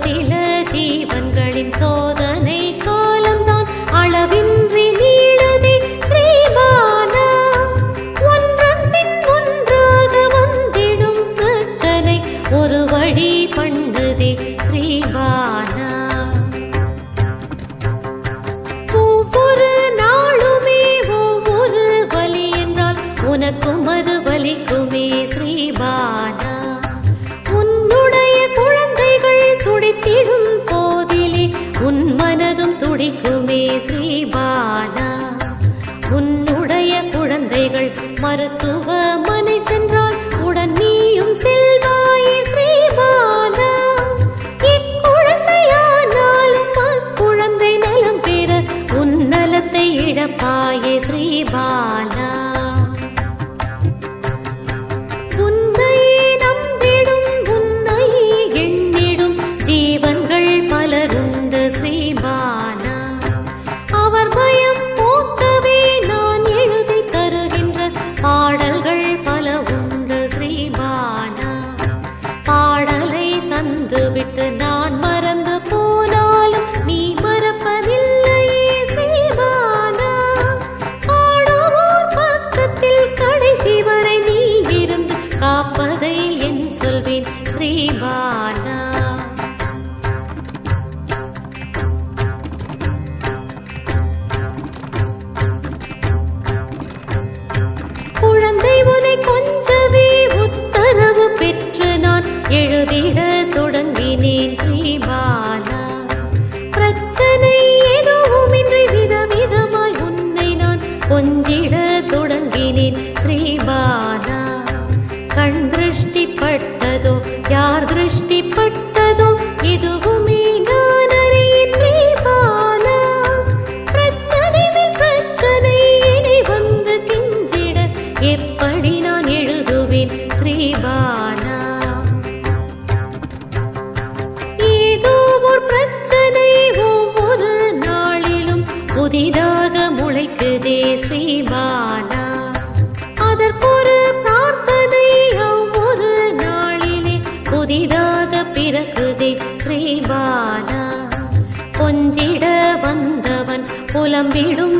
சில ஜீவன்களின் சோதனை காலம்தான். அளவின்றி நீடுதி ஸ்ரீமானா. ஒன்றன் பின் ஒன்றாக வந்திடும் பிரச்சனை ஒரு வழி பண்ணுதே ஸ்ரீமானா. ஒவ்வொரு நாளுமே ஒவ்வொரு வழி என்றால் உனக்கும் அது மருத்துவ கண்டு புலம்பிடும்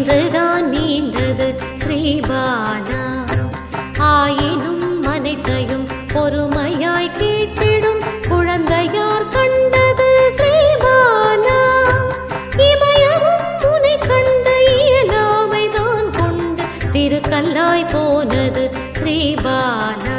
என்றுதான் நீண்டது ஸ்ரீபானா. ஆயினும் அனைத்தையும் பொறுமையாய் கேட்டிடும் குழந்தையார் கண்டது ஸ்ரீபானா. இமயமும் முனை கண்ட இயலாமைதான் கொண்டு திருக்கல்லாய் போனது ஸ்ரீபானா.